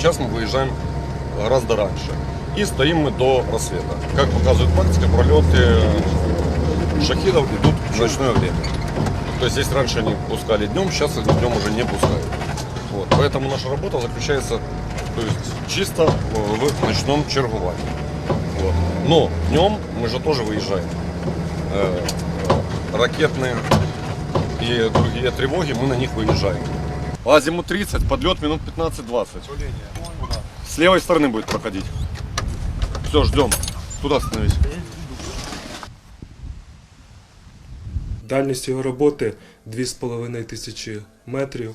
Сейчас мы выезжаем гораздо раньше. И стоим мы до рассвета. Как показывает практика, пролеты шахидов идут в ночное время. То есть здесь раньше они пускали днем, сейчас их днем уже не пускают. Вот. Поэтому наша работа заключается то есть, чисто в ночном чергувании. Вот. Но днем мы же тоже выезжаем. Э, э, Ракетные и другие тревоги, мы на них выезжаем. По Азиму 30, подлет минут 15-20. С левой стороны будет проходить. Все, ждем. Туда становись. Дальність його роботи 2,5 тисячі метрів.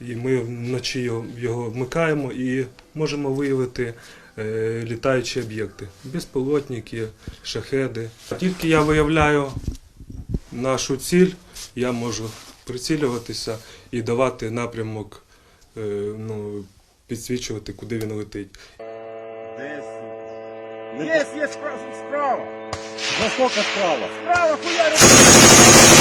І ми вночі його вмикаємо і можемо виявити е, літаючі об'єкти. Безпілотники, шахеди. Тільки я виявляю нашу ціль, я можу прицілюватися і давати напрямок, е, ну, підсвічувати, куди він летить. Десь є справа. Насколько справа? Справа, хуярь.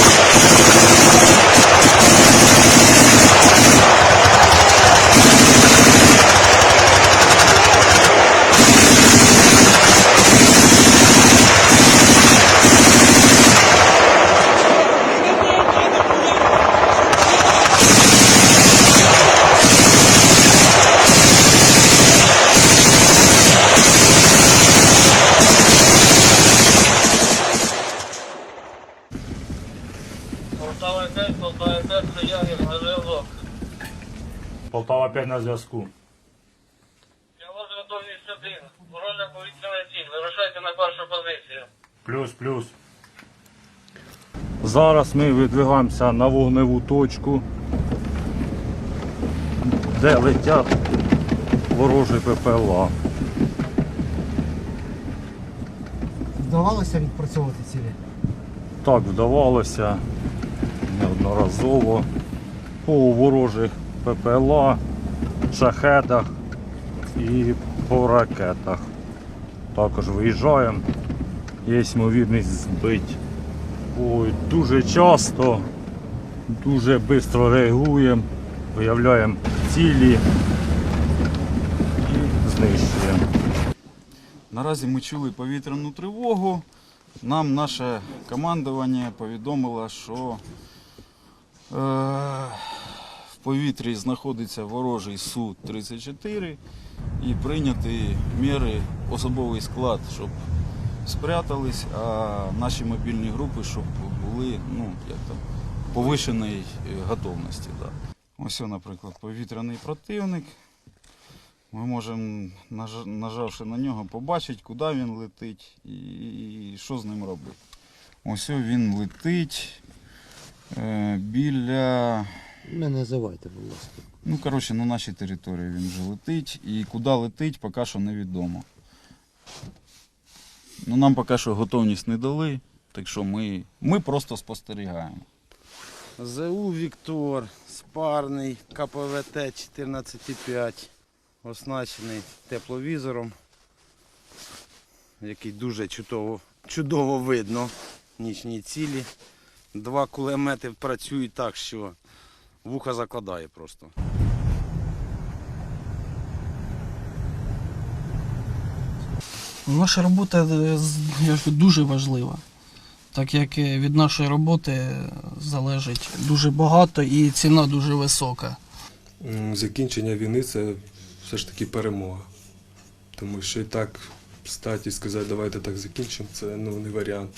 5, Полтава 5, Ягір, на. Полтава 5 на зв'язку. Я вас готовність один. Ворожа повітряна ціль. Вирушайте на першу позицію. Плюс, плюс. Зараз ми видвигаємося на вогневу точку, де летять ворожі ППЛА. Вдавалося відпрацьовувати цілі? Так вдавалося неодноразово по ворожих ППЛА, шахедах і по ракетах. Також виїжджаємо, є ймовірність збити. Ой, дуже часто, дуже швидко реагуємо, виявляємо цілі і знищуємо. Наразі ми чули повітряну тривогу. Нам наше командування повідомило, що в повітрі знаходиться ворожий Су-34 і прийняті міри особовий склад, щоб спрятались, а наші мобільні групи, щоб були ну, як там, повишеної е, готовності. Да. Ось, наприклад, повітряний противник. Ми можемо, нажавши на нього, побачити, куди він летить і, що з ним робити. Ось він летить е, біля. Не називайте, будь ласка. Ну, коротше, на нашій території він вже летить. І куди летить, поки що невідомо. Ну, нам поки що готовність не дали, так що ми, ми просто спостерігаємо. ЗУ Віктор, спарний, КПВТ 14,5, оснащений тепловізором, який дуже чудово, чудово видно нічні цілі. Два кулемети працюють так, що вуха закладає просто. Наша робота е, я ж дуже важлива, так як е, від нашої роботи залежить дуже багато і ціна дуже висока. Закінчення війни це все ж таки перемога. Тому що і так встати і сказати, давайте так закінчимо, це ну, не варіант.